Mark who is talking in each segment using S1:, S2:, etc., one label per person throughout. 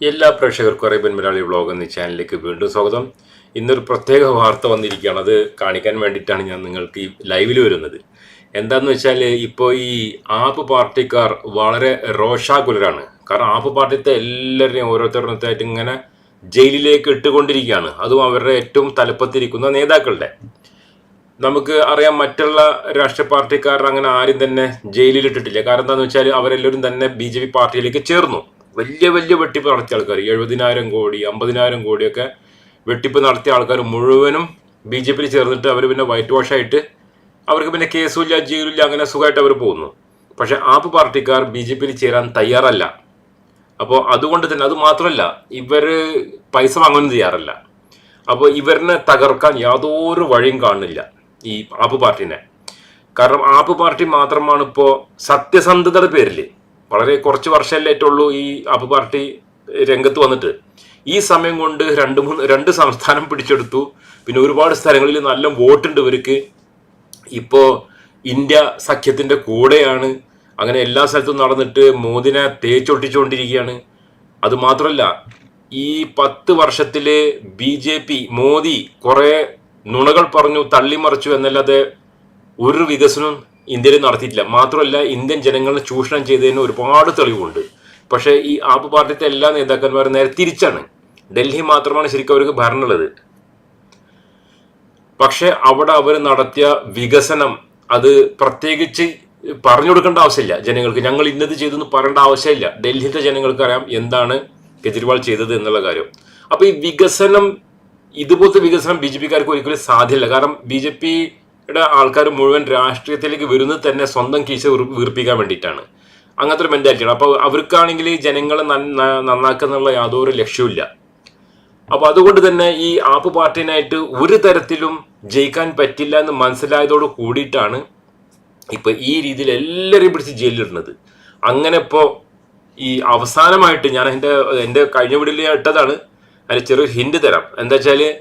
S1: എല്ലാ പ്രേക്ഷകർക്കും Arabian Malayali vlog എന്ന ചാനലിലേക്ക് വീണ്ടും സ്വാഗതം. ഇന്നൊരു പ്രത്യേക വാർത്ത വന്നിരിക്കുകയാണ്. അത് കാണിക്കാൻ വേണ്ടിയിട്ടാണ് ഞാൻ നിങ്ങൾക്ക് ഈ ലൈവിൽ വരുന്നത്. എന്താന്ന് വെച്ചാൽ ഇപ്പോൾ ഈ ആപ്പ് പാർട്ടിക്കാർ വളരെ രോഷാകുലരാണ്. കാരണം ആപ്പ് പാർട്ടിത്തെ എല്ലാവരെയും ഓരോരുത്തരുന്നതായിട്ട് ഇങ്ങനെ ജയിലിലേക്ക് ഇട്ടുകൊണ്ടിരിക്കുകയാണ്. അതും അവരുടെ ഏറ്റവും തലപ്പത്തിരിക്കുന്ന നേതാക്കളുടെ. നമുക്ക് അറിയാം മറ്റുള്ള രാഷ്ട്രീയ പാർട്ടിക്കാർ അങ്ങനെ ആരും തന്നെ ജയിലിൽ ഇട്ടിട്ടില്ല കാരണം എന്താണെന്ന് വെച്ചാൽ അവരെല്ലാവരും തന്നെ ബി ജെ പി പാർട്ടിയിലേക്ക് ചേർന്നു. വലിയ വലിയ വെട്ടിപ്പ് നടത്തിയ ആൾക്കാർ എഴുപതിനായിരം കോടി അമ്പതിനായിരം കോടിയൊക്കെ വെട്ടിപ്പ് നടത്തിയ ആൾക്കാർ മുഴുവനും ബി ജെ പിയിൽ ചേർന്നിട്ട് അവർ പിന്നെ വൈറ്റ് വാഷ് ആയിട്ട് അവർക്ക് പിന്നെ കേസുമില്ല ജയിലില്ല അങ്ങനെ സുഖമായിട്ട് അവർ പോകുന്നു. പക്ഷേ ആപ്പ് പാർട്ടിക്കാർ ബി ജെ പിയിൽ ചേരാൻ തയ്യാറല്ല. അപ്പോൾ അതുകൊണ്ട് തന്നെ അത് മാത്രമല്ല ഇവർ പൈസ വാങ്ങാനും തയ്യാറല്ല അപ്പോൾ ഇവരിനെ തകർക്കാൻ യാതൊരു വഴിയും കാണുന്നില്ല ഈ ആപ്പ് പാർട്ടിനെ. കാരണം ആപ്പ് പാർട്ടി മാത്രമാണ് ഇപ്പോൾ സത്യസന്ധതയുടെ പേരിൽ വളരെ കുറച്ച് വർഷമല്ലേ ഏറ്റുള്ളൂ ഈ ആപ്പ് പാർട്ടി രംഗത്ത് വന്നിട്ട്. ഈ സമയം കൊണ്ട് രണ്ട് മൂന്ന് രണ്ട് സംസ്ഥാനം പിടിച്ചെടുത്തു. പിന്നെ ഒരുപാട് സ്ഥലങ്ങളിൽ നല്ല വോട്ടുണ്ട് ഇവർക്ക്. ഇപ്പോൾ ഇന്ത്യ സഖ്യത്തിന്റെ കൂടെയാണ്. അങ്ങനെ എല്ലാ സ്ഥലത്തും നടന്നിട്ട് മോദിനെ തേച്ചൊട്ടിച്ചുകൊണ്ടിരിക്കുകയാണ് അതുമാത്രമല്ല ഈ പത്ത് വർഷത്തിൽ ബി ജെ പി മോദി കുറേ നുണകൾ പറഞ്ഞു തള്ളിമറിച്ചു എന്നല്ലാതെ ഒരു വികസനവും ഇന്ത്യയിൽ നടത്തിയിട്ടില്ല. മാത്രമല്ല ഇന്ത്യൻ ജനങ്ങളെ ചൂഷണം ചെയ്തതിന് ഒരുപാട് തെളിവുണ്ട്. പക്ഷേ ഈ ആപ്പ് പാർട്ടിത്തെ എല്ലാ നേതാക്കന്മാരും നേരെ തിരിച്ചാണ്. ഡൽഹി മാത്രമാണ് ശരിക്കും അവർക്ക് ഭരണമുള്ളത്. പക്ഷെ അവിടെ അവർ നടത്തിയ വികസനം അത് പ്രത്യേകിച്ച് പറഞ്ഞു കൊടുക്കേണ്ട ആവശ്യമില്ല ജനങ്ങൾക്ക്. ഞങ്ങൾ ഇന്നത് ചെയ്തെന്ന് പറയേണ്ട ആവശ്യമില്ല. ഡൽഹിയിലെ ജനങ്ങൾക്ക് അറിയാം എന്താണ് കെജ്രിവാൾ ചെയ്തത് എന്നുള്ള കാര്യം. അപ്പോൾ ഈ വികസനം ഇതുപോലത്തെ വികസനം ബി ജെ പിക്കാർക്ക് ഒരിക്കലും സാധ്യമല്ല. കാരണം ബി ജെ പിയുടെ ആൾക്കാർ മുഴുവൻ രാഷ്ട്രീയത്തിലേക്ക് വരുന്നത് തന്നെ സ്വന്തം കീശ വീർ- വീർപ്പിക്കാൻ വേണ്ടിയിട്ടാണ്. അങ്ങനത്തെ ഒരു മെന്റാലിറ്റിയാണ് അപ്പോൾ അവർക്കാണെങ്കിൽ ജനങ്ങളെ നന്നാക്കുന്നുള്ള യാതൊരു ലക്ഷ്യമില്ല അപ്പോൾ അതുകൊണ്ട് തന്നെ ഈ ആപ്പ് പാർട്ടിനായിട്ട് ഒരു തരത്തിലും ജയിക്കാൻ പറ്റില്ല എന്ന് മനസ്സിലായതോട് കൂടിയിട്ടാണ് ഇപ്പോൾ ഈ രീതിയിൽ എല്ലാവരെയും പിടിച്ച് ജയിലിലിടുന്നത്. അങ്ങനെ ഇപ്പോൾ ഈ അവസാനമായിട്ട് ഞാൻ എന്റെ എന്റെ കഴിഞ്ഞ വീടിലേ ഇട്ടതാണ്. അതിന് ചെറിയൊരു ഹിൻഡ് തരാം. എന്താ വെച്ചാൽ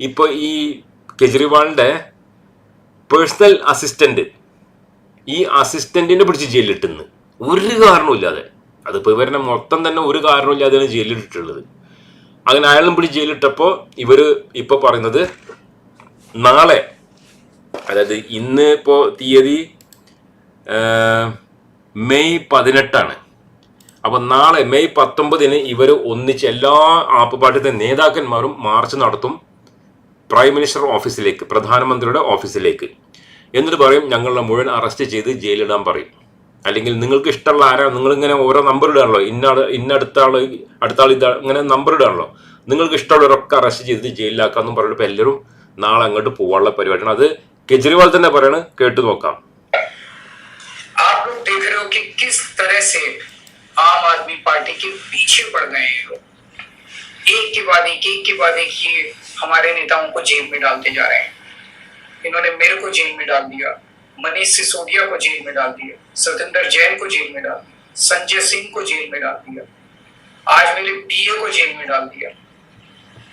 S1: ഇപ്പോൾ ഈ കെജ്രിവാളിന്റെ പേഴ്സണൽ അസിസ്റ്റന്റ് ഈ അസിസ്റ്റന്റിനെ പിടിച്ച് ജയിലിലിട്ടുന്നു. ഒരു കാരണമില്ലാതെ അതിപ്പോൾ ഇവരുടെ മൊത്തം തന്നെ ഒരു കാരണമില്ലാതെയാണ് ജയിലിലിട്ടുള്ളത് അങ്ങനെ അയാളും പിടിച്ച് ജയിലിട്ടപ്പോൾ ഇവർ ഇപ്പോൾ പറയുന്നത് നാളെ അതായത് ഇന്ന് ഇപ്പോൾ തീയതി മെയ് പതിനെട്ടാണ്. അപ്പോൾ നാളെ മെയ് പത്തൊമ്പതിന് ഇവർ ഒന്നിച്ച് എല്ലാ ആപ്പ് പാർട്ടിയുടെ നേതാക്കന്മാരും മാർച്ച് നടത്തും. പ്രൈം മിനിസ്റ്റർ ഓഫീസിലേക്ക് പ്രധാനമന്ത്രിയുടെ ഓഫീസിലേക്ക് എന്നിട്ട് പറയും ഞങ്ങളെ മുഴുവൻ അറസ്റ്റ് ചെയ്ത് ജയിലിടാൻ പറയും അല്ലെങ്കിൽ നിങ്ങൾക്ക് ഇഷ്ടമുള്ള ആരാ നിങ്ങൾ ഇങ്ങനെ ഓരോ നമ്പർ ഇടാണല്ലോ ഇന്ന ആള് ഇന്ന അടുത്ത ആള് അടുത്ത ആൾ ഇതാ ഇങ്ങനെ നമ്പർ ഇടാണല്ലോ നിങ്ങൾക്ക് ഇഷ്ടമുള്ളവരൊക്കെ അറസ്റ്റ് ചെയ്ത് ജയിലിലാക്കാന്നും പറഞ്ഞിട്ട് എല്ലാവരും നാളെ അങ്ങോട്ട് പോകാനുള്ള പരിപാടിയാണ് അത് കെജ്രിവാൾ തന്നെ പറയണ് കേട്ടു നോക്കാം
S2: आप लोग देख रहे हो कि किस तरह से आम आदमी पार्टी के पीछे पड़ गए हैं ये लोग एक के बाद एक एक के बाद एक ये हमारे नेताओं को जेल में डालते जा रहे हैं। इन्होंने मेरे को जेल में डाल दिया, मनीष सिसोदिया को जेल में डाल दिया सत्येंद्र जैन को जेल में डाल दिया, संजय सिंह को जेल में डाल दिया, आज मेरे पीए को जेल में डाल दिया।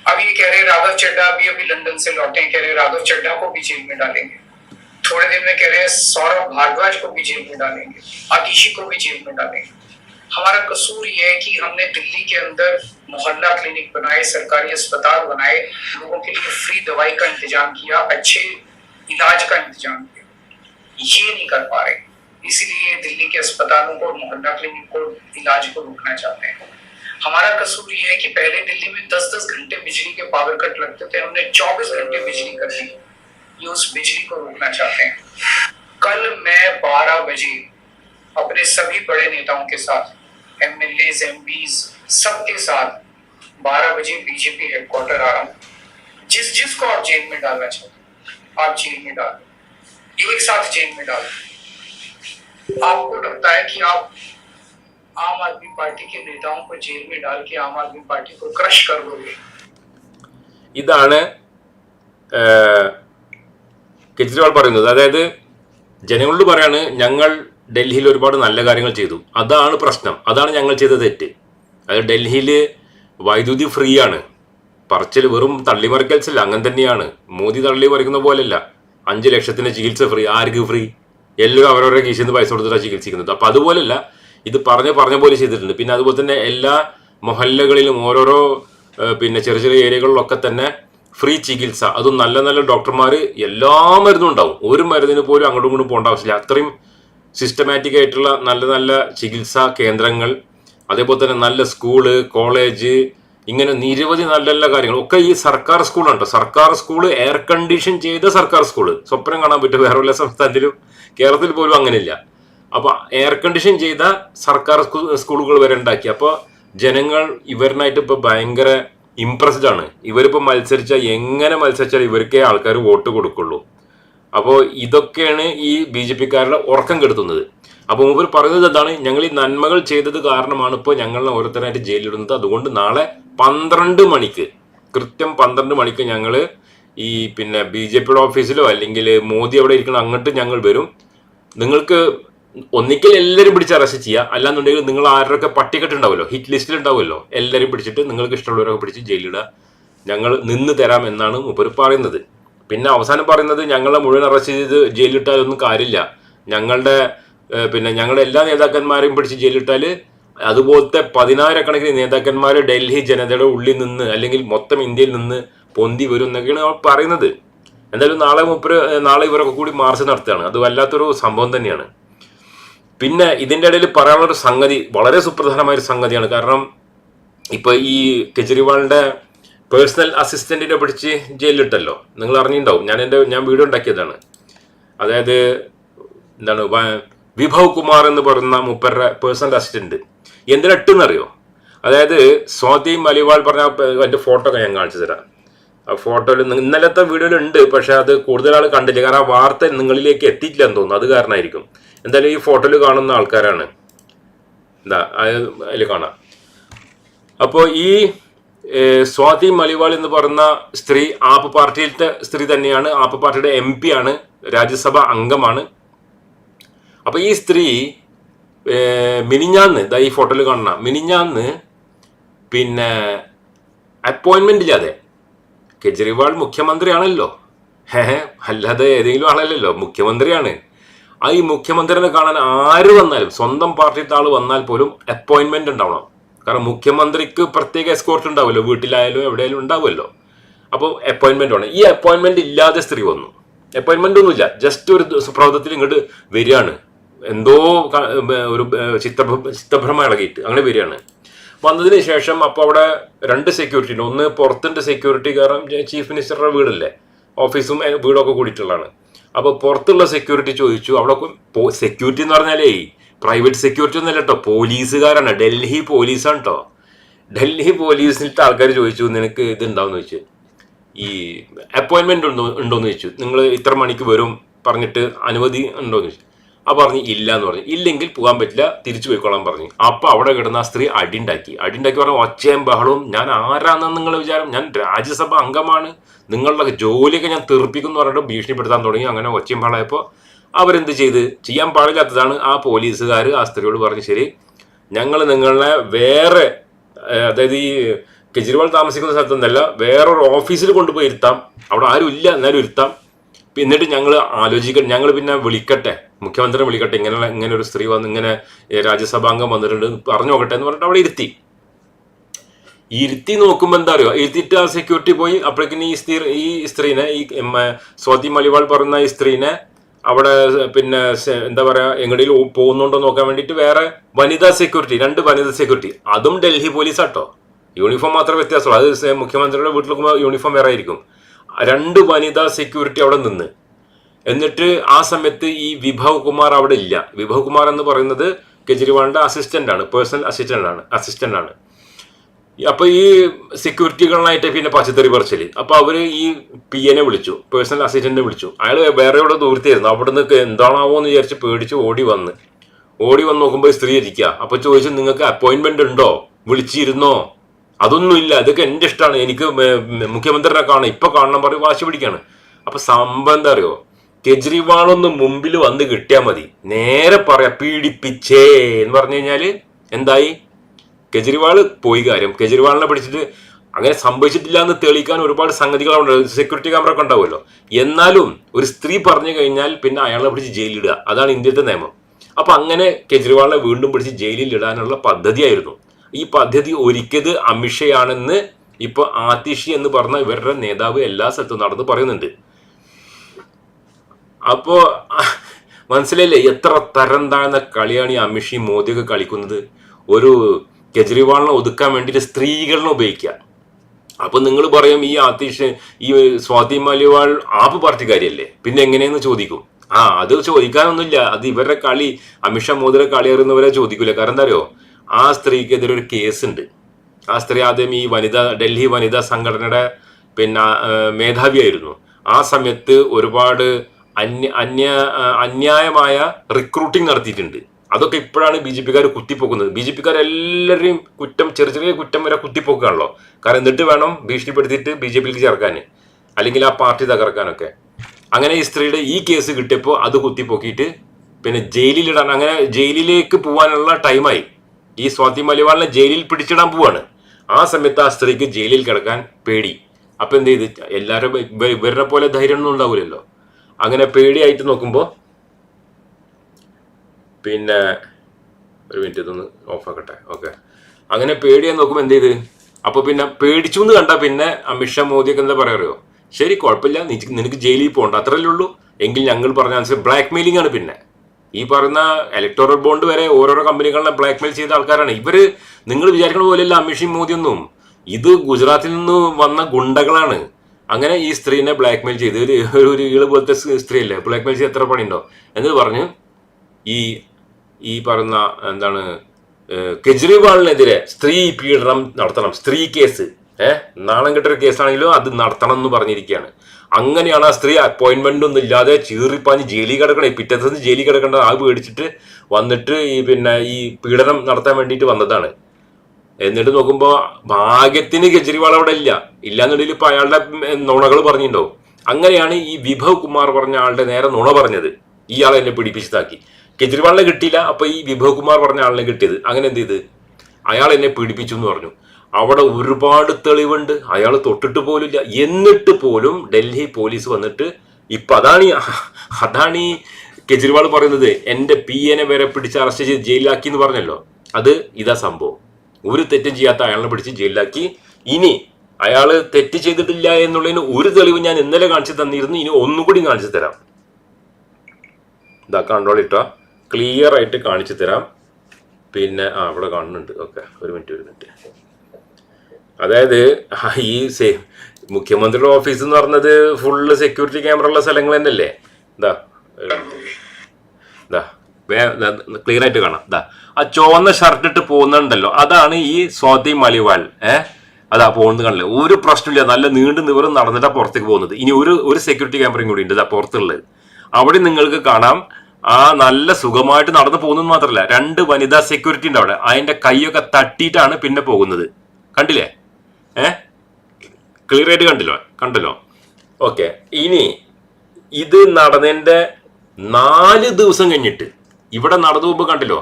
S2: अब ये कह रहे राघव चड्डा अभी अभी लंदन से लौटे कह रहे राघव चड्डा को भी जेल में डालेंगे। थोड़े दिन में कह रहे हैं, सौरभ भारद्वाज को भी जेल में डालेंगे, आतिशी को भी जेल में डालेंगे। हमारा कसूर ये है कि हमने दिल्ली के अंदर मोहल्ला क्लिनिक बनाए, सरकारी अस्पताल बनाए, लोगों के लिए फ्री दवाई का इंतज़ाम किया, अच्छे इलाज का इंतज़ाम किया। ये नहीं कर पा रहे। इसीलिए दिल्ली के अस्पतालों को मोहल्ला क्लिनिक को इलाज को रोकना चाहते हैं। हमारा कसूर ये है कि पहले दिल्ली में 10-10 घंटे बिजली के पावर कट लगते थे, हमने 24 घंटे बिजली कर दी। ये उस बिजली को रोकना चाहते हैं। कल मैं 12 बजे अपने सभी बड़े नेताओं के साथ एम एल एम सबके साथ 12 बजे बीजेपी हेडक्वार्टर आ रहा हूँ जिस जिसको आप जेल में डालना चाहते हो आप जेल में डाल दो एक साथ जेल में डाल दो आपको लगता है कि आप आम आदमी पार्टी के नेताओं को जेल में डाल के आम आदमी पार्टी को क्रश कर दोगे
S1: ഇതാണ് ഏഹ്, കെജ്രിവാൾ പറയുന്നത് അതായത് ജനങ്ങളോട് പറയാണ് ഞങ്ങൾ ഡൽഹിയിൽ ഒരുപാട് നല്ല കാര്യങ്ങൾ ചെയ്തു. അതാണ് പ്രശ്നം. അതാണ് ഞങ്ങൾ ചെയ്ത തെറ്റ്. അത് ഡൽഹിയിൽ വൈദ്യുതി ഫ്രീ ആണ് പറച്ചിൽ വെറും തള്ളിമറിക്കൽസില്ല അങ്ങനെ തന്നെയാണ്. മോദി തള്ളി മറിക്കുന്ന പോലെയല്ല. അഞ്ച് ലക്ഷത്തിന് ചികിത്സ ഫ്രീ. ആർക്ക് ഫ്രീ? എല്ലാവരും അവരവരുടെ കീശിൽ നിന്ന് പൈസ കൊടുത്തിട്ടാണ് ചികിത്സിക്കുന്നത്. അപ്പം അതുപോലെയല്ല ഇത് പറഞ്ഞ് പറഞ്ഞ പോലെ ചെയ്തിട്ടുണ്ട്. പിന്നെ അതുപോലെ തന്നെ എല്ലാ മൊഹല്ലകളിലും ഓരോരോ പിന്നെ ചെറിയ ചെറിയ ഏരിയകളിലൊക്കെ തന്നെ ഫ്രീ ചികിത്സ. അതും നല്ല നല്ല ഡോക്ടർമാർ എല്ലാ മരുന്നും ഉണ്ടാവും. ഒരു മരുന്നിന് പോലും അങ്ങോട്ടും ഇങ്ങോട്ടും പോകേണ്ട ആവശ്യമില്ല. അത്രയും സിസ്റ്റമാറ്റിക് ആയിട്ടുള്ള നല്ല നല്ല ചികിത്സാ കേന്ദ്രങ്ങൾ അതേപോലെ തന്നെ നല്ല സ്കൂൾ കോളേജ് ഇങ്ങനെ നിരവധി നല്ല നല്ല കാര്യങ്ങൾ. ഒക്കെ ഈ സർക്കാർ സ്കൂളാണ് കേട്ടോ സർക്കാർ സ്കൂൾ എയർ കണ്ടീഷൻ ചെയ്ത സർക്കാർ സ്കൂൾ സ്വപ്നം കാണാൻ പറ്റും വേറെ വല്ല സംസ്ഥാനത്തിലും. കേരളത്തിൽ പോലും അങ്ങനെയില്ല. അപ്പൊ എയർ കണ്ടീഷൻ ചെയ്ത സർക്കാർ സ്കൂളുകൾ വരെ ഉണ്ടാക്കി. അപ്പൊ ജനങ്ങൾ ഇവരിനായിട്ട് ഇപ്പൊ ഭയങ്കര ഇംപ്രസ്ഡ് ആണ്. ഇവരിപ്പോ മത്സരിച്ചാൽ എങ്ങനെ മത്സരിച്ചാൽ ഇവർക്കേ ആൾക്കാർ വോട്ട് കൊടുക്കുള്ളൂ. അപ്പോൾ ഇതൊക്കെയാണ് ഈ ബി ജെ പിക്കാരുടെ ഉറക്കം കെടുത്തുന്നത്. അപ്പോൾ മൂപ്പർ പറയുന്നത് എന്താണ്? ഞങ്ങൾ ഈ നന്മകൾ ചെയ്തത് കാരണമാണ് ഇപ്പോൾ ഞങ്ങളെ ഓരോരുത്തരായിട്ട് ജയിലിടുന്നത് അതുകൊണ്ട് നാളെ പന്ത്രണ്ട് മണിക്ക് കൃത്യം പന്ത്രണ്ട് മണിക്ക് ഞങ്ങൾ ഈ പിന്നെ ബി ജെ പിയുടെ ഓഫീസിലോ അല്ലെങ്കിൽ മോദി അവിടെ ഇരിക്കണം അങ്ങോട്ട് ഞങ്ങൾ വരും. നിങ്ങൾക്ക് ഒന്നിക്കൽ എല്ലാവരും പിടിച്ച് അറസ്റ്റ് ചെയ്യുക അല്ലാന്നുണ്ടെങ്കിൽ നിങ്ങൾ ആരുടെയൊക്കെ പട്ടികെട്ടുണ്ടാവുമല്ലോ ഹിറ്റ് ലിസ്റ്റിൽ ഉണ്ടാവുമല്ലോ എല്ലാവരും പിടിച്ചിട്ട് നിങ്ങൾക്ക് ഇഷ്ടമുള്ളവരൊക്കെ പിടിച്ച് ജയിലിടുക ഞങ്ങൾ നിന്ന് തരാം എന്നാണ് മൂപ്പർ പറയുന്നത്. പിന്നെ അവസാനം പറയുന്നത് ഞങ്ങളെ മുഴുവൻ അറസ്റ്റ് ചെയ്ത് ജയിലിട്ടാലൊന്നും കാര്യമില്ല. ഞങ്ങളുടെ പിന്നെ ഞങ്ങളുടെ എല്ലാ നേതാക്കന്മാരെയും പിടിച്ച് ജയിലിട്ടാൽ അതുപോലത്തെ പതിനായിരക്കണക്കിന് നേതാക്കന്മാർ ഡൽഹി ജനതയുടെ ഉള്ളിൽ നിന്ന് അല്ലെങ്കിൽ മൊത്തം ഇന്ത്യയിൽ നിന്ന് പൊന്തി വരും എന്നൊക്കെയാണ് അവർ പറയുന്നത്. എന്തായാലും നാളെ മുപ്പര് നാളെ ഇവരൊക്കെ കൂടി മാർച്ച് നടത്തുകയാണ്. അത് വല്ലാത്തൊരു സംഭവം തന്നെയാണ്. പിന്നെ ഇതിന്റെ ഇടയിൽ പറയാനുള്ളൊരു സംഗതി വളരെ സുപ്രധാനമായ ഒരു സംഗതിയാണ്. കാരണം ഇപ്പൊ ഈ കെജ്രിവാളിന്റെ പേഴ്സണൽ അസിസ്റ്റന്റിനെ പിടിച്ച് ജയിലിലിട്ടല്ലോ. നിങ്ങൾ അറിഞ്ഞിട്ടുണ്ടാവും ഞാൻ എന്റെ ഞാൻ വീഡിയോ ഉണ്ടാക്കിയതാണ്. അതായത് എന്താണ് വിഭവ് കുമാർ എന്ന് പറയുന്ന മുപ്പരുടെ പേഴ്സണൽ അസിസ്റ്റന്റ്. എന്തിനെട്ടെന്നറിയോ അതായത് സ്വാതി മലിവാൾ പറഞ്ഞ എന്റെ ഫോട്ടോ ഒക്കെ ഞാൻ കാണിച്ചു തരാം. ആ ഫോട്ടോയിൽ ഇന്നലത്തെ വീഡിയോയിൽ ഉണ്ട് പക്ഷെ അത് കൂടുതൽ ആൾ കണ്ടില്ല. കാരണം ആ വാർത്ത നിങ്ങളിലേക്ക് എത്തിയിട്ടില്ല എന്ന് തോന്നുന്നു. അത് കാരണമായിരിക്കും. എന്തായാലും ഈ ഫോട്ടോയിൽ കാണുന്ന ആൾക്കാരാണ്. എന്താ അതിൽ കാണാം. അപ്പോൾ ഈ സ്വാതി മലിവാൾ എന്ന് പറയുന്ന സ്ത്രീ ആപ്പ് പാർട്ടിയിലത്തെ സ്ത്രീ തന്നെയാണ്. ആപ്പ് പാർട്ടിയുടെ എം പി ആണ്. രാജ്യസഭ അംഗമാണ്. അപ്പൊ ഈ സ്ത്രീ മിനിഞ്ഞാന്ന് ഈ ഫോട്ടോയിൽ കാണുന്ന മിനിഞ്ഞാന്ന് പിന്നെ അപ്പോയിന്റ്മെന്റ് ഇല്ലാതെ കെജ്രിവാൾ മുഖ്യമന്ത്രിയാണല്ലോ. അല്ലാതെ ഏതെങ്കിലും ആളല്ലല്ലോ മുഖ്യമന്ത്രിയാണ്. ആ ഈ മുഖ്യമന്ത്രിനെ കാണാൻ ആര് വന്നാലും സ്വന്തം പാർട്ടിയിലത്തെ ആൾ വന്നാൽ പോലും അപ്പോയിന്റ്മെന്റ് ഉണ്ടാവണം. കാരണം മുഖ്യമന്ത്രിക്ക് പ്രത്യേക എസ്കോർട്ട് ഉണ്ടാവുമല്ലോ. വീട്ടിലായാലും എവിടെയായാലും ഉണ്ടാവുമല്ലോ. അപ്പോൾ അപ്പോയിന്റ്മെന്റ് ആണ്. ഈ അപ്പോയിന്റ്മെന്റ് ഇല്ലാതെ സ്ത്രീ വന്നു. അപ്പോയിന്റ്മെന്റ് ഒന്നുമില്ല. ജസ്റ്റ് ഒരു സുപ്രഭാതത്തിൽ ഇങ്ങോട്ട് വരികയാണ്. എന്തോ ഒരു ചിത്ര ചിത്തഭ്രമ ഇളകിയിട്ട് അങ്ങനെ വരികയാണ്. വന്നതിന് ശേഷം അപ്പോൾ അവിടെ രണ്ട് സെക്യൂരിറ്റി ഉണ്ട്. ഒന്ന് പുറത്തിന്റെ സെക്യൂരിറ്റി കാരണം ചീഫ് മിനിസ്റ്ററുടെ വീടല്ലേ. ഓഫീസും വീടൊക്കെ കൂടിയിട്ടുള്ളതാണ്. അപ്പോൾ പുറത്തുള്ള സെക്യൂരിറ്റി ചോദിച്ചു. അവിടെ സെക്യൂരിറ്റി എന്ന് പറഞ്ഞാലേ പ്രൈവറ്റ് സെക്യൂരിറ്റി ഒന്നല്ല കേട്ടോ പോലീസുകാരാണ്. ഡൽഹി പോലീസാണ് കേട്ടോ ഡൽഹി പോലീസിലത്തെ ആൾക്കാർ ചോദിച്ചു നിനക്ക് ഇത് ഉണ്ടാവുമെന്ന് ചോദിച്ചു. ഈ അപ്പോയിന്റ്മെന്റ് ഉണ്ടോ ഉണ്ടോന്ന് ചോദിച്ചു. നിങ്ങൾ ഇത്ര മണിക്ക് വരും പറഞ്ഞിട്ട് അനുമതി ഉണ്ടോന്ന് ചോദിച്ചു. ആ പറഞ്ഞു ഇല്ല എന്ന് പറഞ്ഞു. ഇല്ലെങ്കിൽ പോകാൻ പറ്റില്ല തിരിച്ചു പോയിക്കോളാൻ പറഞ്ഞു. അപ്പൊ അവിടെ കിടന്ന ആ സ്ത്രീ അടിണ്ടാക്കി അടിണ്ടാക്കി പറഞ്ഞ ഒച്ചയും ബഹളവും ഞാൻ ആരാണെന്ന് നിങ്ങൾ വിചാരം? ഞാൻ രാജ്യസഭ അംഗമാണ്. നിങ്ങളുടെ ജോലിയൊക്കെ ഞാൻ തെറിപ്പിക്കുന്നു പറഞ്ഞിട്ട് ഭീഷണിപ്പെടുത്താൻ തുടങ്ങി. അങ്ങനെ ഒച്ചയും ബഹളമായപ്പോൾ അവരെന്ത് ചെയ്ത്? ചെയ്യാൻ പാടില്ലാത്തതാണ് ആ പോലീസുകാർ ആ സ്ത്രീയോട് പറഞ്ഞു ശരി. ഞങ്ങൾ നിങ്ങളെ വേറെ അതായത് ഈ കെജ്രിവാൾ താമസിക്കുന്ന സ്ഥലത്ത് നിന്നല്ല വേറൊരു ഓഫീസിൽ കൊണ്ടുപോയി ഇരുത്താം. അവിടെ ആരും ഇല്ല എന്നാലും ഇരുത്താം. എന്നിട്ട് ഞങ്ങൾ ആലോചിക്കട്ടെ ഞങ്ങൾ പിന്നെ വിളിക്കട്ടെ. മുഖ്യമന്ത്രി വിളിക്കട്ടെ. ഇങ്ങനെ ഇങ്ങനെ ഒരു സ്ത്രീ വന്ന് ഇങ്ങനെ രാജ്യസഭാംഗം വന്നിട്ടുണ്ട്. പറഞ്ഞു നോക്കട്ടെ എന്ന് പറഞ്ഞിട്ട് അവിടെ ഇരുത്തി. ഇരുത്തി നോക്കുമ്പോൾ എന്താ അറിയോ? ഇരുത്തിയിട്ട് ആ സെക്യൂരിറ്റി പോയി. അപ്പോഴേക്കും ഈ സ്ത്രീ ഈ സ്ത്രീനെ ഈ സ്വാതി മലിവാൾ പറയുന്ന ഈ സ്ത്രീനെ അവിടെ പിന്നെ എന്താ പറയാ എങ്ങടെയും പോകുന്നുണ്ടോ നോക്കാൻ വേണ്ടിട്ട് വേറെ വനിതാ സെക്യൂരിറ്റി രണ്ട് വനിതാ സെക്യൂരിറ്റി. അതും ഡൽഹി പോലീസ് ആട്ടോ. യൂണിഫോം മാത്രമേ വ്യത്യാസമുള്ളൂ. അത് മുഖ്യമന്ത്രിയുടെ വീട്ടിൽ നോക്കുമ്പോൾ യൂണിഫോം വേറെ ആയിരിക്കും. രണ്ട് വനിതാ സെക്യൂരിറ്റി അവിടെ നിന്ന്. എന്നിട്ട് ആ സമയത്ത് ഈ വിഭവ് കുമാർ അവിടെ ഇല്ല. വിഭവ് കുമാർ എന്ന് പറയുന്നത് കെജ്രിവാളിന്റെ അസിസ്റ്റന്റ് ആണ് പേഴ്സണൽ അസിസ്റ്റന്റ് ആണ് അസിസ്റ്റന്റ് ആണ്. അപ്പൊ ഈ സെക്യൂരിറ്റികളായിട്ട് പിന്നെ പച്ചത്തറി പറിച്ചൽ അപ്പൊ അവർ ഈ പി എനെ വിളിച്ചു പേഴ്സണൽ അസിസ്റ്റന്റിനെ വിളിച്ചു. അയാൾ വേറെ ഇവിടെ ദൂരത്തായിരുന്നു? നിന്ന് എന്താണാവോ എന്ന് വിചാരിച്ച് പേടിച്ച് ഓടി വന്ന്. ഓടി വന്ന് നോക്കുമ്പോൾ സ്ത്രീ ഇരിക്കുക അപ്പൊ ചോദിച്ചു നിങ്ങൾക്ക് അപ്പോയിന്റ്മെന്റ് ഉണ്ടോ? വിളിച്ചിരുന്നോ? അതൊന്നുമില്ല. ഇതൊക്കെ എന്റെ ഇഷ്ടമാണ് എനിക്ക് മുഖ്യമന്ത്രിനെ കാണാം ഇപ്പൊ കാണണം പറയും വാശി പിടിക്കാണ്. അപ്പൊ എന്താ അറിയോ? കെജ്രിവാൾ ഒന്ന് മുമ്പിൽ വന്ന് കിട്ടിയാൽ മതി. നേരെ പറയാ പീഡിപ്പിച്ചേ എന്ന് പറഞ്ഞു കഴിഞ്ഞാൽ എന്തായി? കെജ്രിവാൾ പോയി കാര്യം. കെജ്രിവാളിനെ പിടിച്ചിട്ട് അങ്ങനെ സംഭവിച്ചിട്ടില്ല എന്ന് തെളിയിക്കാൻ ഒരുപാട് സംഗതികളുണ്ട് സെക്യൂരിറ്റി ക്യാമറ ഒക്കെ ഉണ്ടാവുമല്ലോ. എന്നാലും ഒരു സ്ത്രീ പറഞ്ഞു കഴിഞ്ഞാൽ പിന്നെ അയാളെ പിടിച്ച് ജയിലിടുക അതാണ് ഇന്ത്യത്തെ നിയമം. അപ്പൊ അങ്ങനെ കെജ്രിവാളിനെ വീണ്ടും പിടിച്ച് ജയിലിൽ ഇടാനുള്ള പദ്ധതിയായിരുന്നു. ഈ പദ്ധതി ഒരുക്കിയത് അമിഷയാണെന്ന് ഇപ്പൊ ആതിഷി എന്ന് പറഞ്ഞ ഇവരുടെ നേതാവ് എല്ലാ സ്ഥലത്തും നടന്ന് പറയുന്നുണ്ട്. അപ്പോ മനസ്സിലായില്ലേ എത്ര തരം താഴ്ന്ന കളിയാണ് ഈ അമിഷി മോദിയൊക്കെ കളിക്കുന്നത്? ഒരു കെജ്രിവാളിനെ ഒതുക്കാൻ വേണ്ടിയിട്ട് സ്ത്രീകളെ ഉപയോഗിക്കുക. അപ്പൊ നിങ്ങൾ പറയും ഈ ആതീഷ് ഈ സ്വാതി മലിവാൾ ആപ്പ് പാർട്ടിക്കാരിയല്ലേ? പിന്നെ എങ്ങനെയെന്ന് ചോദിക്കും? ആ അത് ചോദിക്കാനൊന്നുമില്ല. അത് ഇവരുടെ കളി അമിഷ മോദിയുടെ കളി അറിയുന്നവരെ ചോദിക്കൂല. കാരണം എന്താ ആ സ്ത്രീക്കെതിരെ ഒരു കേസ് ഉണ്ട് ആ സ്ത്രീ ആദ്യം ഈ വനിതാ ഡൽഹി വനിതാ സംഘടനയുടെ പിന്നെ മേധാവിയായിരുന്നു. ആ സമയത്ത് ഒരുപാട് അന്യ അന്യ അന്യായമായ റിക്രൂട്ടിംഗ് നടത്തിയിട്ടുണ്ട്. അതൊക്കെ ഇപ്പോഴാണ് ബി ജെ പിക്കാർ കുത്തിപ്പോക്കുന്നത്. ബി ജെ പിക്കാർ എല്ലാവരെയും കുറ്റം ചെറിയ ചെറിയ കുറ്റം വരെ കുത്തിപ്പോക്കുകയാണല്ലോ. കാരണം എന്നിട്ട് വേണം ഭീഷണിപ്പെടുത്തിയിട്ട് ബി ജെ പിയിലേക്ക് ചേർക്കാൻ അല്ലെങ്കിൽ ആ പാർട്ടി തകർക്കാനൊക്കെ. അങ്ങനെ ഈ സ്ത്രീയുടെ ഈ കേസ് കിട്ടിയപ്പോൾ അത് കുത്തിപ്പോക്കിയിട്ട് പിന്നെ ജയിലിലിടാൻ അങ്ങനെ ജയിലിലേക്ക് പോകാനുള്ള ടൈമായി. ഈ സ്വാതി മലിവാളിനെ ജയിലിൽ പിടിച്ചിടാൻ പോവാണ്. ആ സമയത്ത് ആ സ്ത്രീക്ക് ജയിലിൽ കിടക്കാൻ പേടി. അപ്പം എന്ത് ചെയ്ത്? എല്ലാവരും ഇവ- ഇവരുടെ പോലെ ധൈര്യമൊന്നും ഉണ്ടാവില്ലല്ലോ. അങ്ങനെ പേടിയായിട്ട് നോക്കുമ്പോൾ പിന്നെ ഒരു മിനിറ്റ് ഇതൊന്ന് ഓഫാക്കട്ടെ. ഓക്കെ അങ്ങനെ പേടിയാൻ നോക്കുമ്പോൾ എന്ത് ചെയ്ത്? അപ്പൊ പിന്നെ പേടിച്ചു എന്ന് കണ്ടാ പിന്നെ അമിത്ഷാ മോദിയൊക്കെ എന്താ പറയാറിയോ ശരി കുഴപ്പമില്ല. നിനക്ക് ജയിലിൽ പോകണ്ട അത്രയല്ലേ ഉള്ളൂ. എങ്കിൽ ഞങ്ങൾ പറഞ്ഞ അനുസരിച്ച് ബ്ലാക്ക് മെയിലിംഗ് ആണ് പിന്നെ. ഈ പറയുന്ന ഇലക്ടോറൽ ബോണ്ട് വരെ ഓരോരോ കമ്പനികളെ ബ്ലാക്ക് മെയിൽ ചെയ്ത ആൾക്കാരാണ്. ഇവർ നിങ്ങൾ വിചാരിക്കുന്ന പോലെയല്ല അമിഷി മോദിയൊന്നും. ഇത് ഗുജറാത്തിൽ നിന്ന് വന്ന ഗുണ്ടകളാണ്. അങ്ങനെ ഈ സ്ത്രീനെ ബ്ലാക്ക് മെയിൽ ചെയ്ത്. ഒരു ഒരു ഈൾ പോലത്തെ സ് സ്ത്രീ അല്ലേ ബ്ലാക്ക് മെയിൽ ചെയ്ത് എത്ര പണിയുണ്ടോ? എന്നിട്ട് പറഞ്ഞു ഈ ഈ പറയുന്ന എന്താണ് കെജ്രിവാളിനെതിരെ സ്ത്രീ പീഡനം നടത്തണം സ്ത്രീ കേസ്. ഏഹ് നാണം കെട്ടൊരു കേസാണെങ്കിലും അത് നടത്തണം എന്ന് പറഞ്ഞിരിക്കുകയാണ്. അങ്ങനെയാണ് ആ സ്ത്രീ അപ്പോയിന്റ്മെന്റ് ഒന്നും ഇല്ലാതെ ചീറിപ്പാഞ്ഞ് ജയിലിൽ കിടക്കണേ. പിറ്റത്തെ ദിവസം ജയിലിൽ കിടക്കേണ്ട ആ പേടിച്ചിട്ട് വന്നിട്ട് ഈ പിന്നെ ഈ പീഡനം നടത്താൻ വേണ്ടിയിട്ട് വന്നതാണ്. എന്നിട്ട് നോക്കുമ്പോൾ ഭാഗ്യത്തിന് കെജ്രിവാൾ അവിടെ ഇല്ല. ഇല്ലാന്നുണ്ടെങ്കിൽ ഇപ്പൊ അയാളുടെ നുണകൾ പറഞ്ഞിട്ടുണ്ടാവും. അങ്ങനെയാണ് ഈ വിഭവ് കുമാർ പറഞ്ഞ ആളുടെ നേരെ നുണ പറഞ്ഞത്. ഇയാളെന്നെ പിടിപ്പിച്ചതാക്കി കെജ്രിവാളിനെ കിട്ടിയില്ല. അപ്പൊ ഈ വിഭവ് കുമാർ പറഞ്ഞ ആളിനെ കിട്ടിയത്. അങ്ങനെ എന്ത് ചെയ്ത്? അയാൾ എന്നെ പീഡിപ്പിച്ചു എന്ന് പറഞ്ഞു. അവിടെ ഒരുപാട് തെളിവുണ്ട്. അയാൾ തൊട്ടിട്ട് പോലില്ല എന്നിട്ട് പോലും ഡൽഹി പോലീസ് വന്നിട്ട് ഇപ്പൊ അതാണ് ഈ അതാണ് ഈ കെജ്രിവാൾ പറയുന്നത്. എന്റെ പി എനെ വരെ പിടിച്ച് അറസ്റ്റ് ചെയ്ത് ജയിലിലാക്കി എന്ന് പറഞ്ഞല്ലോ. അത് ഇതാ സംഭവം. ഒരു തെറ്റും ചെയ്യാത്ത അയാളെ പിടിച്ച് ജയിലിലാക്കി. ഇനി അയാൾ തെറ്റ് ചെയ്തിട്ടില്ല എന്നുള്ളതിന് ഒരു തെളിവ് ഞാൻ ഇന്നലെ കാണിച്ചു തന്നിരുന്നു. ഇനി ഒന്നുകൂടി കാണിച്ചു തരാം. ഇതാ കണ്ടോളിട്ടോ. ക്ലിയർ ആയിട്ട് കാണിച്ചു തരാം. പിന്നെ ആ ഇവിടെ കാണുന്നുണ്ട് ഓക്കെ ഒരു മിനിറ്റ് ഒരു മിനിറ്റ്. അതായത് ഈ സേ മുഖ്യമന്ത്രിയുടെ ഓഫീസ് എന്ന് പറഞ്ഞത് ഫുള്ള് സെക്യൂരിറ്റി ക്യാമറ ഉള്ള സ്ഥലങ്ങൾ തന്നെയല്ലേ. ഇതാ ക്ലിയർ ആയിട്ട് കാണാം. ഇതാ ആ ചുവന്ന ഷർട്ട് ഇട്ട് പോകുന്നുണ്ടല്ലോ. അതാണ് ഈ സ്വാതി മലിവാൾ. ഏഹ് അതാ പോകുന്നത് കാണില്ല ഒരു പ്രശ്നമില്ല. നല്ല നീണ്ടു നിവറും നടന്നിട്ടാണ് പുറത്തേക്ക് പോകുന്നത്. ഇനി ഒരു ഒരു സെക്യൂരിറ്റി ക്യാമറയും കൂടി ഉണ്ട് ഇതാ പുറത്തുള്ളത്. അവിടെ നിങ്ങൾക്ക് കാണാം. ആ നല്ല സുഖമായിട്ട് നടന്നു പോകുന്നത് മാത്രമല്ല രണ്ട് വനിതാ സെക്യൂരിറ്റി ഉണ്ട് അവിടെ. അതിന്റെ കൈയൊക്കെ തട്ടിയിട്ടാണ് പിന്നെ പോകുന്നത്. കണ്ടില്ലേ? ഏ? ക്ലിയർ ആയിട്ട് കണ്ടില്ലോ? കണ്ടല്ലോ? ഓക്കെ ഇനി ഇത് നടന്നതിന്റെ നാല് ദിവസം കഴിഞ്ഞിട്ട് ഇവിടെ നടന്നു പോകുമ്പോൾ കണ്ടല്ലോ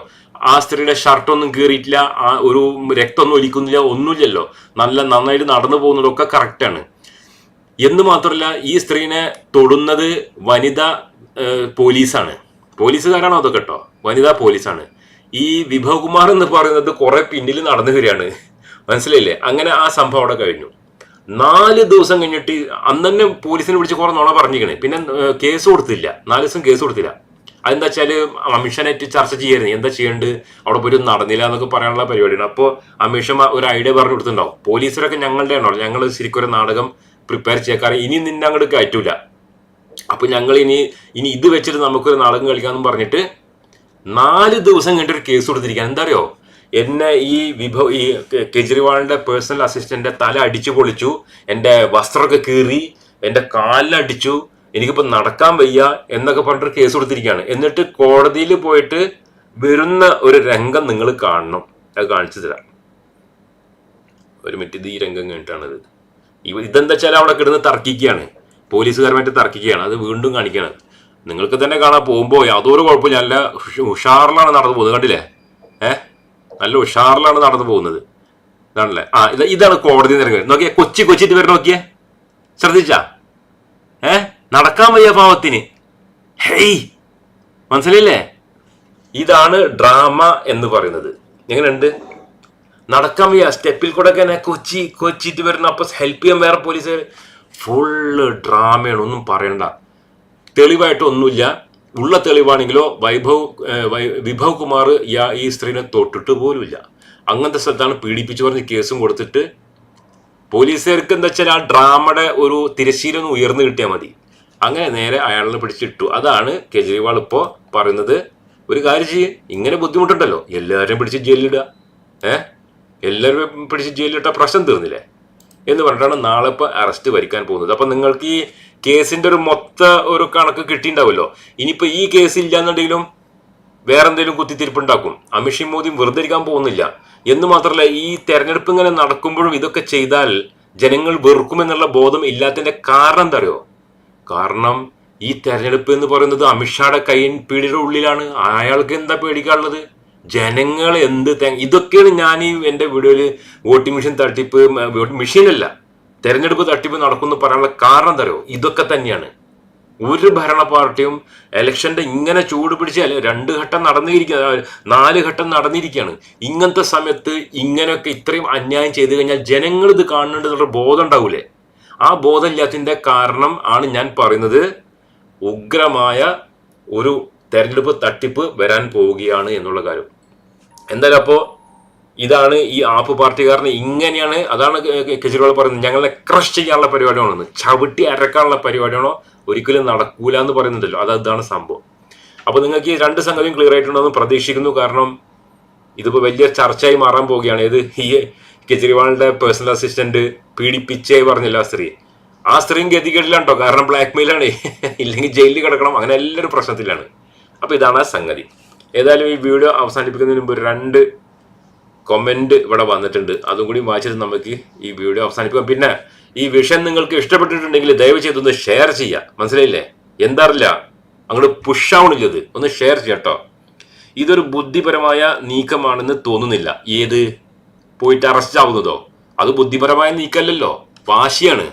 S1: ആ സ്ത്രീയുടെ ഷർട്ടൊന്നും കീറിയിട്ടില്ല ആ ഒരു രക്തമൊന്നും ഒലിക്കുന്നില്ല ഒന്നുമില്ലല്ലോ. നല്ല നന്നായിട്ട് നടന്നു പോകുന്നതൊക്കെ കറക്റ്റാണ് എന്ന് മാത്രമല്ല ഈ സ്ത്രീനെ തൊടുന്നത് വനിതാ പോലീസാണ്. പോലീസുകാരാണോ അതൊക്കെ കേട്ടോ വനിതാ പോലീസാണ്. ഈ വിഭവ് കുമാർ എന്ന് പറയുന്നത് കുറെ പിന്നിൽ നടന്നു വരികയാണ്. മനസ്സിലായില്ലേ? അങ്ങനെ ആ സംഭവം അവിടെ കഴിഞ്ഞു. നാല് ദിവസം കഴിഞ്ഞിട്ട് അന്ന് തന്നെ പോലീസിനെ വിളിച്ച് കുറെ നുണ പറഞ്ഞിരിക്കണേ. പിന്നെ കേസ് കൊടുത്തില്ല. നാല് ദിവസം കേസ് കൊടുത്തില്ല. അതെന്താ വെച്ചാൽ അമിഷനായിട്ട് ചർച്ച ചെയ്യായിരുന്നു. എന്താ ചെയ്യേണ്ടത്? അവിടെ പോയിട്ട് നടന്നില്ല എന്നൊക്കെ പറയാനുള്ള പരിപാടിയാണ്. അപ്പോൾ അമിഷ ഒരു ഐഡിയ പറഞ്ഞു കൊടുത്തിട്ടുണ്ടാവും. പോലീസിലൊക്കെ ഞങ്ങളുടെ ആണോ ഞങ്ങൾ ശരിക്കും ഒരു നാടകം പ്രിപ്പയർ ചെയ്യാറ് ഇനി നിന്നെ അങ്ങോട്ട് കയറ്റൂല. അപ്പൊ ഞങ്ങൾ ഇനി ഇനി ഇത് വെച്ചിട്ട് നമുക്കൊരു നാടകം കളിക്കാന്ന് പറഞ്ഞിട്ട് നാല് ദിവസം കഴിഞ്ഞിട്ട് ഒരു കേസ് കൊടുത്തിരിക്കുകയാണ്. എന്താ അറിയോ എന്നെ ഈ വിഭവ ഈ കെജ്രിവാളിന്റെ പേഴ്സണൽ അസിസ്റ്റന്റ് തല അടിച്ചു പൊളിച്ചു എന്റെ വസ്ത്രമൊക്കെ കീറി എന്റെ കാലിലടിച്ചു എനിക്കിപ്പോ നടക്കാൻ വയ്യ എന്നൊക്കെ പറഞ്ഞിട്ട് കേസ് കൊടുത്തിരിക്കുകയാണ്. എന്നിട്ട് കോടതിയിൽ പോയിട്ട് വരുന്ന ഒരു രംഗം നിങ്ങൾ കാണണം. അത് കാണിച്ചു തരാം. ഒരു മിനിറ്റ് ഇത് ഈ രംഗം കഴിഞ്ഞിട്ടാണിത് ഇത്. ഇതെന്താ വെച്ചാൽ അവിടെ കിടന്ന് തർക്കിക്കുകയാണ്. പോലീസുകാരുമായിട്ട് തർക്കിക്കുകയാണ്. അത് വീണ്ടും കാണിക്കുകയാണ്. നിങ്ങൾക്ക് തന്നെ കാണാൻ പോകുമ്പോൾ യാതൊരു കുഴപ്പമില്ല. നല്ല ഉഷ്- ഉഷാറിലാണ് നടന്നു പോകുന്നത്. കണ്ടില്ലേ? ഏഹ് നല്ല ഉഷാറിലാണ് നടന്നു പോകുന്നത്. ഇതാണല്ലേ? ആ ഇത് ഇതാണ് കോടതി നിരക്ക്. നോക്കിയേ കൊച്ചി കൊച്ചിട്ട് വരെ നോക്കിയേ. ശ്രദ്ധിച്ചാ? ഏ? നടക്കാൻ വയ്യ പാവത്തിന്. ഹേയ്! മനസ്സിലായില്ലേ? ഇതാണ് ഡ്രാമ എന്ന് പറയുന്നത്. എങ്ങനെയുണ്ട്? നടക്കാൻ വയ്യ. സ്റ്റെപ്പിൽ കൂടെ ഒക്കെ കൊച്ചി കൊച്ചിട്ട് വരുന്ന. അപ്പൊ ഹെൽപ്പ് ചെയ്യാൻ വേറെ പോലീസ് ഫുള്ള് ഡ്രാമയാണ് ഒന്നും പറയണ്ട. തെളിവായിട്ടൊന്നുമില്ല. ഉള്ള തെളിവാണെങ്കിലോ വൈഭവ് വിഭവ് കുമാർ ഈ സ്ത്രീനെ തൊട്ടിട്ട് പോലുമില്ല. അങ്ങനത്തെ സ്ഥലത്താണ് പീഡിപ്പിച്ചു പറഞ്ഞ് കേസും കൊടുത്തിട്ട് പോലീസുകാർക്ക് എന്താ വെച്ചാൽ ആ ഡ്രാമയുടെ ഒരു തിരശ്ശീല ഒന്ന് ഉയർന്നു കിട്ടിയാൽ മതി. അങ്ങനെ നേരെ അയാളെ പിടിച്ചിട്ടു. അതാണ് കെജ്രിവാൾ ഇപ്പോൾ പറയുന്നത്. ഒരു കാര്യം ചെയ്യ്. ഇങ്ങനെ ബുദ്ധിമുട്ടുണ്ടല്ലോ. എല്ലാവരെയും പിടിച്ച് ജയിലിടുക ഏഹ് എല്ലാവരും പിടിച്ച് ജയിലിലിട്ട പ്രശ്നം തീർന്നില്ലേ? എന്ന് പറഞ്ഞിട്ടാണ് നാളെ ഇപ്പോൾ അറസ്റ്റ് വരിക്കാൻ പോകുന്നത്. അപ്പം നിങ്ങൾക്ക് ഈ കേസിന്റെ ഒരു മൊത്ത ഒരു കണക്ക് കിട്ടിയിട്ടുണ്ടാവുമല്ലോ. ഇനിയിപ്പോൾ ഈ കേസ് ഇല്ലാന്നുണ്ടെങ്കിലും വേറെ എന്തെങ്കിലും കുത്തിത്തിരിപ്പുണ്ടാക്കും. അമിഷി മോദി വെറുതെ ഇരിക്കാൻ പോകുന്നില്ല. എന്ന് മാത്രമല്ല ഈ തെരഞ്ഞെടുപ്പ് ഇങ്ങനെ നടക്കുമ്പോഴും ഇതൊക്കെ ചെയ്താൽ ജനങ്ങൾ വെറുക്കുമെന്നുള്ള ബോധം ഇല്ലാത്തതിന്റെ കാരണം എന്താ അറിയോ? കാരണം ഈ തെരഞ്ഞെടുപ്പ് എന്ന് പറയുന്നത് അമിത്ഷായുടെ കൈയിൻ പീടിയുടെ ഉള്ളിലാണ്. അയാൾക്ക് എന്താ പേടിക്കാനുള്ളത്? ജനങ്ങൾ എന്ത് ഇതൊക്കെയാണ് ഞാൻ ഈ എന്റെ വീഡിയോയിൽ വോട്ടിംഗ് മെഷീൻ തട്ടിപ്പ് മെഷീനല്ല. തെരഞ്ഞെടുപ്പ് തട്ടിപ്പ് നടക്കുന്നു പറയാനുള്ള കാരണം തരുമോ ഇതൊക്കെ തന്നെയാണ്. ഒരു ഭരണ പാർട്ടിയും ഇലക്ഷന്റെ ഇങ്ങനെ ചൂട് പിടിച്ച് അല്ലെ രണ്ട് ഘട്ടം നടന്നിരിക്കുക നാല് ഘട്ടം നടന്നിരിക്കുകയാണ് ഇങ്ങനത്തെ സമയത്ത് ഇങ്ങനെയൊക്കെ ഇത്രയും അന്യായം ചെയ്തു കഴിഞ്ഞാൽ ജനങ്ങൾ ഇത് കാണുന്നുണ്ട് ബോധം ഉണ്ടാവൂലേ? ആ ബോധം ഇല്ലാത്തതിന്റെ കാരണം ആണ് ഞാൻ പറയുന്നത് ഉഗ്രമായ ഒരു തെരഞ്ഞെടുപ്പ് തട്ടിപ്പ് വരാൻ പോവുകയാണ് എന്നുള്ള കാര്യം. എന്തായാലും അപ്പോൾ ഇതാണ് ഈ ആപ്പ് പാർട്ടിക്കാരന് ഇങ്ങനെയാണ് അതാണ് കെജ്രിവാൾ പറയുന്നത് ഞങ്ങളെ ക്രഷ് ചെയ്യാനുള്ള പരിപാടിയാണെന്ന്. ചവിട്ടി അരക്കാനുള്ള പരിപാടിയാണോ? ഒരിക്കലും നടക്കൂല എന്ന് പറയുന്നുണ്ടല്ലോ. അത് അതാണ് സംഭവം. അപ്പോൾ നിങ്ങൾക്ക് ഈ രണ്ട് സംഗതിയും ക്ലിയർ ആയിട്ടുണ്ടെന്ന് പ്രതീക്ഷിക്കുന്നു. കാരണം ഇതിപ്പോ വലിയ ചർച്ചയായി മാറാൻ പോവുകയാണ്. ഇത് ഈ കെജ്രിവാളിന്റെ പേഴ്സണൽ അസിസ്റ്റന്റ് പീഡിപ്പിച്ചേ പറഞ്ഞില്ല ആ സ്ത്രീ. ആ സ്ത്രീയും ഗതികേടിലാണ് കേട്ടോ കാരണം ബ്ലാക്ക് മെയിലാണ് ഇല്ലെങ്കിൽ ജയിലിൽ കിടക്കണം. അങ്ങനെ എല്ലാവരും പ്രശ്നത്തിലാണ്. അപ്പൊ ഇതാണ് ആ സംഗതി. ഏതായാലും ഈ വീഡിയോ അവസാനിപ്പിക്കുന്നതിന് മുമ്പ് രണ്ട് കൊമന്റ് ഇവിടെ വന്നിട്ടുണ്ട്. അതും കൂടി വായിച്ചിട്ട് നമുക്ക് ഈ വീഡിയോ അവസാനിപ്പിക്കാം. പിന്നെ ഈ വിഷയം നിങ്ങൾക്ക് ഇഷ്ടപ്പെട്ടിട്ടുണ്ടെങ്കിൽ ദയവ് ചെയ്തൊന്ന് ഷെയർ ചെയ്യുക. മനസ്സിലായില്ലേ? എന്താ അറിയില്ല അങ്ങോട്ട് പുഷാവണില്ല ഇത് ഒന്ന് ഷെയർ ചെയ്യട്ടോ ഇതൊരു ബുദ്ധിപരമായ നീക്കമാണെന്ന് തോന്നുന്നില്ല. ഏത്? പോയിട്ട് അറസ്റ്റ് ആവുന്നതോ? അത് ബുദ്ധിപരമായ നീക്കമല്ലല്ലോ വാശിയാണ്.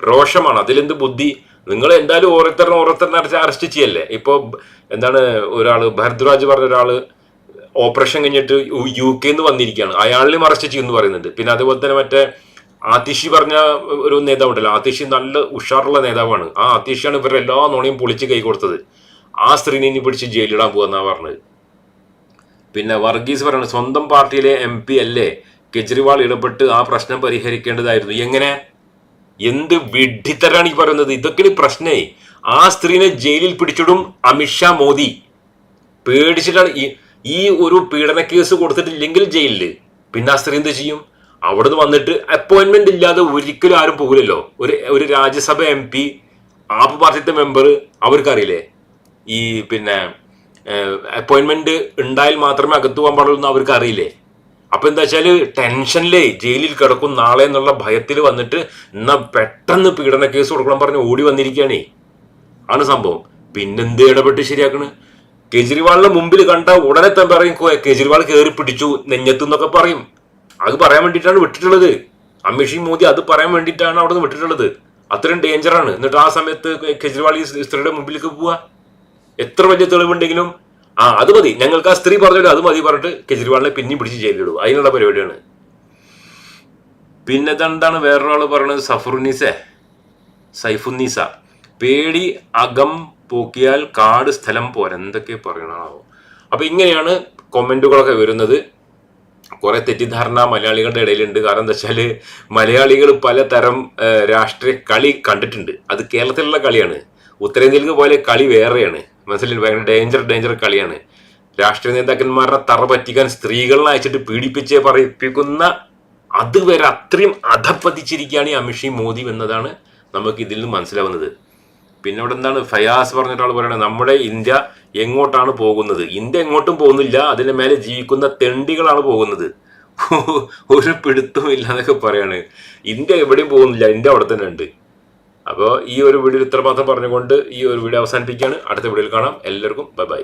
S1: രോഷമാണ്. അതിലെന്ത് ബുദ്ധി? നിങ്ങൾ എന്തായാലും ഓരോരുത്തരും ഓരോരുത്തരും അടച്ച് അറസ്റ്റ് ചെയ്യല്ലേ? ഇപ്പൊ എന്താണ് ഒരാൾ ഭരദ്വാജ് പറഞ്ഞ ഒരാൾ ഓപ്പറേഷൻ കഴിഞ്ഞിട്ട് യു- കെ നിന്ന് വന്നിരിക്കുകയാണ് അയാളിലും അറസ്റ്റ് ചെയ്യുമെന്ന് പറയുന്നുണ്ട്. പിന്നെ അതുപോലെ തന്നെ മറ്റേ ആതിഷി പറഞ്ഞ ഒരു നേതാവ് ഉണ്ടല്ലോ ആതിഷി നല്ല ഉഷാറുള്ള നേതാവാണ്. ആ ആതിഷിയാണ് ഇവരുടെ എല്ലാ നോണയും പൊളിച്ച് കൈ കൊടുത്തത്. ആ സ്ത്രീനെ ഇനി പിടിച്ച് ജയിലിടാൻ പോകുന്നതാണ് പറഞ്ഞത്. പിന്നെ വർഗീസ് പറയുന്നത് സ്വന്തം പാർട്ടിയിലെ എം പി അല്ലേ? കെജ്രിവാൾ ഇടപെട്ട് ആ പ്രശ്നം പരിഹരിക്കേണ്ടതായിരുന്നു. എങ്ങനെ? എന്ത് വിഡ്ഢിത്തരാണ് ഈ പറയുന്നത്? ഇതൊക്കെ പ്രശ്നേ. ആ സ്ത്രീനെ ജയിലിൽ പിടിച്ചിടും അമിത്ഷാ മോദി. പേടിച്ചിട്ടാണ് ഈ ഒരു പീഡന കേസ് കൊടുത്തിട്ടില്ലെങ്കിൽ ജയിലിൽ. പിന്നെ ആ സ്ത്രീ എന്ത് ചെയ്യും? അവിടുന്ന് വന്നിട്ട് അപ്പോയിന്റ്മെന്റ് ഇല്ലാതെ ഒരിക്കലും ആരും പോകില്ലല്ലോ. ഒരു ഒരു രാജ്യസഭ എം പി ആപ്പ് പാർട്ടിത്തെ മെമ്പർ അവർക്കറിയില്ലേ? ഈ പിന്നെ അപ്പോയിന്റ്മെന്റ് ഉണ്ടായാൽ മാത്രമേ അകത്തു പോകാൻ പാടുള്ളൂ എന്ന് അവർക്ക് അറിയില്ലേ അപ്പൊ എന്താ വെച്ചാൽ ടെൻഷനിലേ ജയിലിൽ കിടക്കും നാളെ എന്നുള്ള ഭയത്തിൽ വന്നിട്ട് എന്നാ പെട്ടെന്ന് പീഡന കേസ് കൊടുക്കണം പറഞ്ഞ് ഓടി വന്നിരിക്കുകയാണേ. ആണ് സംഭവം. പിന്നെന്ത് ഇടപെട്ട് ശരിയാക്കണ്? കേജ്രിവാളിന്റെ മുമ്പിൽ കണ്ട ഉടനെ തന്നെ പറയും കേജ്രിവാൾ കയറി പിടിച്ചു നെഞ്ഞത്തു എന്നൊക്കെ പറയും. അത് പറയാൻ വേണ്ടിയിട്ടാണ് വിട്ടിട്ടുള്ളത്. അമിത് ഷീ മോദി അത് പറയാൻ വേണ്ടിയിട്ടാണ് അവിടെ നിന്ന് വിട്ടിട്ടുള്ളത്. അത്രയും ഡേഞ്ചറാണ് എന്നിട്ട് ആ സമയത്ത് കേജ്രിവാൾ ഈ സ്ത്രീയുടെ മുമ്പിലേക്ക് പോവാ. എത്ര വലിയ തെളിവുണ്ടെങ്കിലും ആ അത് മതി. ഞങ്ങൾക്ക് ആ സ്ത്രീ പറഞ്ഞല്ലോ അത് മതി പറഞ്ഞിട്ട് കെജ്രിവാളിനെ പിന്നെയും പിടിച്ച് ജയിലിടും അതിനുള്ള പരിപാടിയാണ്. പിന്നെ എന്താണ് വേറൊരാൾ പറയുന്നത് സഫറുന്നീസേ. സൈഫുന്നീസ. പേടി അകം പോക്കിയാൽ കാട് സ്ഥലം പോരാ. എന്തൊക്കെ പറയണോ അപ്പൊ ഇങ്ങനെയാണ് കൊമന്റുകളൊക്കെ വരുന്നത്. കുറെ തെറ്റിദ്ധാരണ മലയാളികളുടെ ഇടയിലുണ്ട്. കാരണം എന്താ വെച്ചാൽ മലയാളികൾ പലതരം രാഷ്ട്രീയ കളി കണ്ടിട്ടുണ്ട്. അത് കേരളത്തിലുള്ള കളിയാണ്. ഉത്തരേന്ത്യയിലേക്ക് പോലെ കളി വേറെയാണ്. മനസ്സിലായി? ഭയങ്കര ഡേഞ്ചർ ഡേഞ്ചർ കളിയാണ്. രാഷ്ട്രീയ നേതാക്കന്മാരുടെ തറ പറ്റിക്കാൻ സ്ത്രീകളെ അയച്ചിട്ട് പീഡിപ്പിച്ച് പറയിപ്പിക്കുന്ന അതുവരെ അത്രയും അധപ്പതിച്ചിരിക്കുകയാണ് ഈ അമിഷി മോദി എന്നതാണ് നമുക്ക് ഇതിൽ നിന്ന് മനസ്സിലാവുന്നത്. പിന്നെ അവിടെ എന്താണ്? ഫയാസ് പറഞ്ഞ ഒരാൾ നമ്മുടെ ഇന്ത്യ എങ്ങോട്ടാണ് പോകുന്നത്? ഇന്ത്യ എങ്ങോട്ടും പോകുന്നില്ല അതിന്റെ മേലെ ജീവിക്കുന്ന തെണ്ടികളാണ് പോകുന്നത്. ഒരു പിടുത്തവും ഇല്ല എന്നൊക്കെ പറയാണ്. ഇന്ത്യ എവിടെയും പോകുന്നില്ല ഇന്ത്യ അവിടെ തന്നെ ഉണ്ട്. അപ്പോൾ ഈ ഒരു വീഡിയോ ഇത്രമാത്രം പറഞ്ഞുകൊണ്ട് ഈ ഒരു വീഡിയോ അവസാനിപ്പിക്കുകയാണ്. അടുത്ത വീഡിയോയിൽ കാണാം. എല്ലാവർക്കും ബൈ ബൈ.